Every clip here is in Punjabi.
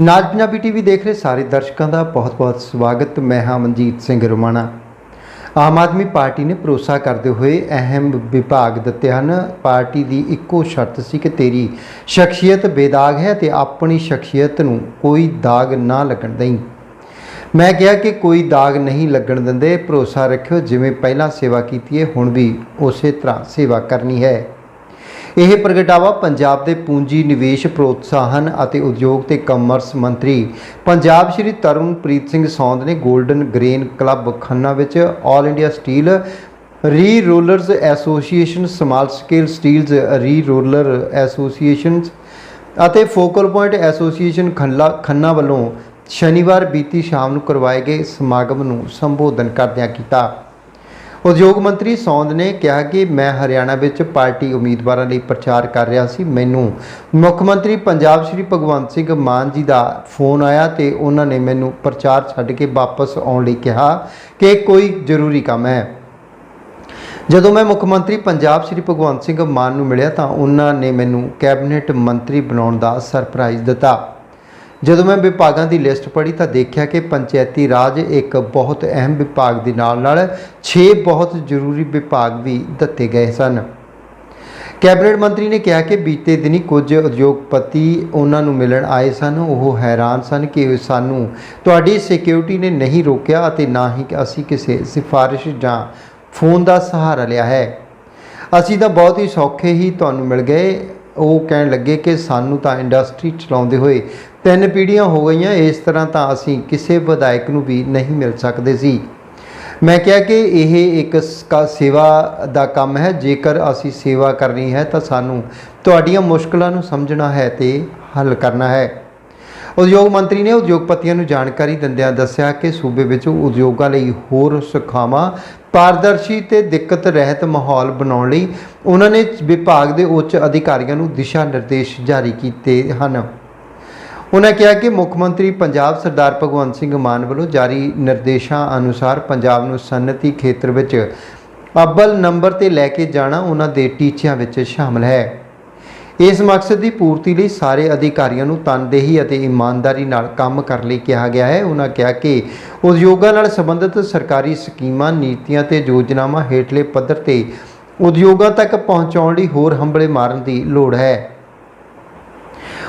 ਨਾਜ ਪੰਜਾਬੀ ਟੀਵੀ ਦੇਖ ਰਹੇ ਸਾਰੇ ਦਰਸ਼ਕਾਂ ਦਾ ਬਹੁਤ-ਬਹੁਤ ਸਵਾਗਤ। ਮੈਂ ਹਾਂ ਮਨਜੀਤ ਸਿੰਘ ਰੋਮਾਣਾ। ਆਮ ਆਦਮੀ ਪਾਰਟੀ ਨੇ ਭਰੋਸਾ ਕਰਦੇ ਹੋਏ ਅਹਿਮ ਵਿਭਾਗ ਦਿੱਤੇ ਹਨ। ਪਾਰਟੀ ਦੀ ਇੱਕੋ ਸ਼ਰਤ ਸੀ ਕਿ ਤੇਰੀ ਸ਼ਖਸੀਅਤ ਬੇਦਾਗ ਹੈ ਤੇ ਆਪਣੀ ਸ਼ਖਸੀਅਤ ਨੂੰ ਕੋਈ ਦਾਗ ਨਾ ਲੱਗਣ ਦੇਈਂ। ਮੈਂ ਕਿਹਾ ਕਿ ਕੋਈ ਦਾਗ ਨਹੀਂ ਲੱਗਣ ਦਿੰਦੇ। ਭਰੋਸਾ ਰੱਖਿਓ, ਜਿਵੇਂ ਪਹਿਲਾਂ ਸੇਵਾ ਕੀਤੀ ਹੈ ਹੁਣ ਵੀ ਉਸੇ ਤਰ੍ਹਾਂ ਸੇਵਾ ਕਰਨੀ ਹੈ। ਇਹ ਪ੍ਰਗਟਾਵਾ ਪੰਜਾਬ ਦੇ ਪੂੰਜੀ ਨਿਵੇਸ਼ ਪ੍ਰੋਤਸਾਹਨ ਅਤੇ ਉਦਯੋਗ ਤੇ ਕਮਰਸ ਮੰਤਰੀ ਪੰਜਾਬ ਸ਼੍ਰੀ ਤਰਨਪ੍ਰੀਤ ਸਿੰਘ ਸੌਂਦ ਨੇ 골ਡਨ ਗ੍ਰੇਨ ਕਲੱਬ ਖੰਨਾ ਵਿੱਚ all India steel re rollers association small scale steels re roller association ਅਤੇ focal point association Khanna Khanna ਵੱਲੋਂ ਸ਼ਨੀਵਾਰ ਬੀਤੀ ਸ਼ਾਮ ਨੂੰ ਕਰਵਾਏ ਗਏ ਸਮਾਗਮ ਨੂੰ ਸੰਬੋਧਨ ਕਰਦਿਆਂ ਕੀਤਾ। ਉਦਯੋਗ ਮੰਤਰੀ ਸੌਂਦ ਨੇ ਕਿਹਾ ਕਿ ਮੈਂ ਹਰਿਆਣਾ ਵਿੱਚ ਪਾਰਟੀ ਉਮੀਦਵਾਰਾਂ ਲਈ ਪ੍ਰਚਾਰ ਕਰ ਰਿਹਾ ਸੀ। ਮੈਨੂੰ ਮੁੱਖ ਮੰਤਰੀ ਪੰਜਾਬ ਸ਼੍ਰੀ ਭਗਵੰਤ ਸਿੰਘ ਮਾਨ ਜੀ ਦਾ ਫੋਨ ਆਇਆ ਤੇ ਉਹਨਾਂ ਨੇ ਮੈਨੂੰ ਪ੍ਰਚਾਰ ਛੱਡ ਕੇ ਵਾਪਸ ਆਉਣ ਲਈ ਕਿਹਾ ਕਿ ਕੋਈ ਜ਼ਰੂਰੀ ਕੰਮ ਹੈ। ਜਦੋਂ ਮੈਂ ਮੁੱਖ ਮੰਤਰੀ ਪੰਜਾਬ ਸ਼੍ਰੀ ਭਗਵੰਤ ਸਿੰਘ ਮਾਨ ਨੂੰ ਮਿਲਿਆ ਤਾਂ ਉਹਨਾਂ ਨੇ ਮੈਨੂੰ ਕੈਬਨਿਟ ਮੰਤਰੀ ਬਣਾਉਣ ਦਾ ਸਰਪ੍ਰਾਈਜ਼ ਦਿੱਤਾ। ਜਦੋਂ ਮੈਂ ਵਿਭਾਗਾਂ ਦੀ ਲਿਸਟ ਪੜ੍ਹੀ ਤਾਂ ਦੇਖਿਆ ਕਿ ਪੰਚਾਇਤੀ ਰਾਜ ਇੱਕ ਬਹੁਤ ਅਹਿਮ ਵਿਭਾਗ ਦੇ ਨਾਲ-ਨਾਲ 6 ਬਹੁਤ ਜ਼ਰੂਰੀ ਵਿਭਾਗ ਵੀ ਦਿੱਤੇ ਗਏ ਸਨ। ਕੈਬਨਿਟ ਮੰਤਰੀ ਨੇ ਕਿਹਾ ਕਿ ਬੀਤੇ ਦਿਨੀ ਕੁਝ ਉਦਯੋਗਪਤੀ ਉਹਨਾਂ ਨੂੰ ਮਿਲਣ ਆਏ ਸਨ। ਉਹ ਹੈਰਾਨ ਸਨ ਕਿ ਸਾਨੂੰ ਤੁਹਾਡੀ ਸਿਕਿਉਰਿਟੀ ਨੇ ਨਹੀਂ ਰੋਕਿਆ ਅਤੇ ਨਾ ਹੀ ਅਸੀਂ ਕਿਸੇ ਸਿਫਾਰਿਸ਼ ਜਾਂ ਫੋਨ ਦਾ ਸਹਾਰਾ ਲਿਆ ਹੈ। ਅਸੀਂ ਤਾਂ ਬਹੁਤ ਹੀ ਸੌਖੇ ਹੀ ਤੁਹਾਨੂੰ ਮਿਲ ਗਏ। ਉਹ ਕਹਿਣ ਲੱਗੇ ਕਿ ਸਾਨੂੰ ਤਾਂ ਇੰਡਸਟਰੀ ਚਲਾਉਂਦੇ ਹੋਏ ਤਿੰਨ ਪੀੜ੍ਹੀਆਂ ਹੋ ਗਈਆਂ, ਇਸ ਤਰ੍ਹਾਂ ਤਾਂ ਅਸੀਂ ਕਿਸੇ ਵਿਧਾਇਕ ਨੂੰ ਵੀ ਨਹੀਂ ਮਿਲ ਸਕਦੇ ਸੀ। ਮੈਂ ਕਿਹਾ ਕਿ ਇਹ ਇੱਕ ਸ- ਸੇਵਾ ਦਾ ਕੰਮ ਹੈ, ਜੇਕਰ ਅਸੀਂ ਸੇਵਾ ਕਰਨੀ ਹੈ ਤਾਂ ਸਾਨੂੰ ਤੁਹਾਡੀਆਂ ਮੁਸ਼ਕਲਾਂ ਨੂੰ ਸਮਝਣਾ ਹੈ ਤੇ ਹੱਲ ਕਰਨਾ ਹੈ। ਉਦਯੋਗ ਮੰਤਰੀ ਨੇ ਉਦਯੋਗਪਤੀਆਂ ਨੂੰ ਜਾਣਕਾਰੀ ਦਿੰਦਿਆਂ ਦੱਸਿਆ ਕਿ ਸੂਬੇ ਵਿੱਚ ਉਦਯੋਗਾਂ ਲਈ ਹੋਰ ਸੁਖਾਵਾਂ, ਪਾਰਦਰਸ਼ੀ ਤੇ ਦਿੱਕਤ ਰਹਿਤ ਮਾਹੌਲ ਬਣਾਉਣ ਲਈ ਉਹਨਾਂ ਨੇ ਵਿਭਾਗ ਦੇ ਉੱਚ ਅਧਿਕਾਰੀਆਂ ਨੂੰ ਦਿਸ਼ਾ ਨਿਰਦੇਸ਼ ਜਾਰੀ ਕੀਤੇ ਹਨ। ਉਹਨਾਂ ਕਿਹਾ ਕਿ ਮੁੱਖ ਮੰਤਰੀ ਪੰਜਾਬ ਸਰਦਾਰ ਭਗਵੰਤ ਸਿੰਘ ਮਾਨ ਵੱਲੋਂ ਜਾਰੀ ਨਿਰਦੇਸ਼ਾਂ ਅਨੁਸਾਰ ਪੰਜਾਬ ਨੂੰ ਸਨਅਤੀ ਖੇਤਰ ਵਿੱਚ ਅੱਵਲ ਨੰਬਰ ਤੇ ਲੈ ਕੇ ਜਾਣਾ ਉਹਨਾਂ ਦੇ ਟੀਚਿਆਂ ਵਿੱਚ ਸ਼ਾਮਲ ਹੈ। ਇਸ ਮਕਸਦ ਦੀ ਪੂਰਤੀ ਲਈ ਸਾਰੇ ਅਧਿਕਾਰੀਆਂ ਨੂੰ ਤਨਦੇਹੀ ਅਤੇ ਇਮਾਨਦਾਰੀ ਨਾਲ ਕੰਮ ਕਰਨ ਲਈ ਕਿਹਾ ਗਿਆ ਹੈ। ਉਹਨਾਂ ਕਿਹਾ ਕਿ ਉਦਯੋਗਾਂ ਨਾਲ ਸੰਬੰਧਿਤ ਸਰਕਾਰੀ ਸਕੀਮਾਂ, ਨੀਤੀਆਂ ਤੇ ਯੋਜਨਾਵਾਂ ਹੇਠਲੇ ਪੱਧਰ ਤੇ ਉਦਯੋਗਾਂ ਤੱਕ ਪਹੁੰਚਾਉਣ ਲਈ ਹੋਰ ਹੰਬਲੇ ਮਾਰਨ ਦੀ ਲੋੜ ਹੈ।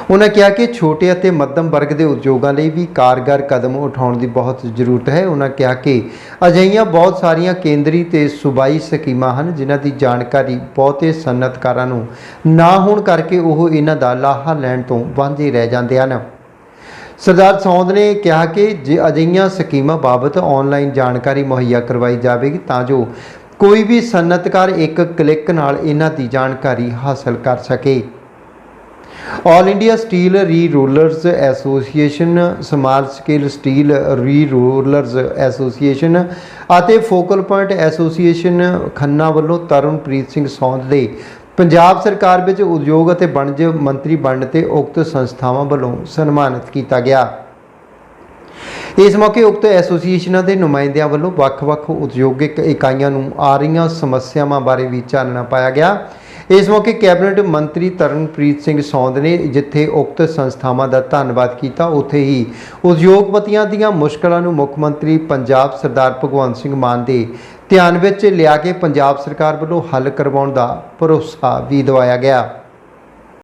ਉਹਨਾਂ ਕਿਹਾ ਕਿ ਛੋਟੇ ਅਤੇ ਮੱਧਮ ਵਰਗ ਦੇ ਉਦਯੋਗਾਂ ਲਈ ਵੀ ਕਾਰਗਰ ਕਦਮ ਉਠਾਉਣ ਦੀ ਬਹੁਤ ਜ਼ਰੂਰਤ ਹੈ। ਉਹਨਾਂ ਕਿਹਾ ਕਿ ਅਜਿਹੀਆਂ ਬਹੁਤ ਸਾਰੀਆਂ ਕੇਂਦਰੀ ਤੇ ਸੂਬਾਈ ਸਕੀਮਾਂ ਹਨ ਜਿਨ੍ਹਾਂ ਦੀ ਜਾਣਕਾਰੀ ਬਹੁਤੇ ਸਨਅਤਕਾਰਾਂ ਨੂੰ ਨਾ ਹੋਣ ਕਰਕੇ ਉਹ ਇਹਨਾਂ ਦਾ ਲਾਹਾ ਲੈਣ ਤੋਂ ਵਾਂਝੇ ਰਹਿ ਜਾਂਦੇ ਹਨ। ਸਰਦਾਰ ਸੌਂਦ ਨੇ ਕਿਹਾ ਕਿ ਜੇ ਅਜਿਹੀਆਂ ਸਕੀਮਾਂ ਬਾਬਤ ਆਨਲਾਈਨ ਜਾਣਕਾਰੀ ਮੁਹੱਈਆ ਕਰਵਾਈ ਜਾਵੇਗੀ ਤਾਂ ਜੋ ਕੋਈ ਵੀ ਸਨਅਤਕਾਰ ਇੱਕ ਕਲਿੱਕ ਨਾਲ ਇਹਨਾਂ ਦੀ ਜਾਣਕਾਰੀ ਹਾਸਲ ਕਰ ਸਕੇ। All India steel re rollers association small scale steel re rollers association ਅਤੇ ਫੋਕਲ ਪੁਆਇੰਟ ਐਸੋਸੀਏਸ਼ਨ ਖੰਨਾ ਵੱਲੋਂ ਤਰਨਪ੍ਰੀਤ ਸਿੰਘ ਸੌਂਦ ਦੇ ਪੰਜਾਬ ਸਰਕਾਰ ਵਿੱਚ ਉਦਯੋਗ ਅਤੇ ਵਣਜ ਮੰਤਰੀ ਬਣਨ ਤੇ ਉਕਤ ਸੰਸਥਾਵਾਂ ਵੱਲੋਂ ਸਨਮਾਨਿਤ ਕੀਤਾ ਗਿਆ। ਇਸ ਮੌਕੇ ਉਕਤ ਐਸੋਸੀਏਸ਼ਨਾਂ ਦੇ ਨੁਮਾਇੰਦਿਆਂ ਵੱਲੋਂ ਵੱਖ-ਵੱਖ ਉਦਯੋਗਿਕ ਇਕਾਈਆਂ ਨੂੰ ਆ ਰਹੀਆਂ ਸਮੱਸਿਆਵਾਂ ਬਾਰੇ ਵੀ ਚਾਨਣਾ ਪਾਇਆ ਗਿਆ। ਇਸ ਮੌਕੇ ਕੈਬਨਿਟ ਮੰਤਰੀ ਤਰਨਪ੍ਰੀਤ ਸਿੰਘ ਸੌਂਦ ਨੇ ਜਿੱਥੇ ਉਕਤ ਸੰਸਥਾਵਾਂ ਦਾ ਧੰਨਵਾਦ ਕੀਤਾ, ਉੱਥੇ ਹੀ ਉਦਯੋਗਪਤੀਆਂ ਦੀਆਂ ਮੁਸ਼ਕਲਾਂ ਨੂੰ ਮੁੱਖ ਮੰਤਰੀ ਪੰਜਾਬ ਸਰਦਾਰ ਭਗਵੰਤ ਸਿੰਘ ਮਾਨ ਦੇ ਧਿਆਨ ਵਿੱਚ ਲਿਆ ਕੇ ਪੰਜਾਬ ਸਰਕਾਰ ਵੱਲੋਂ ਹੱਲ ਕਰਵਾਉਣ ਦਾ ਭਰੋਸਾ ਵੀ ਦਿਵਾਇਆ ਗਿਆ।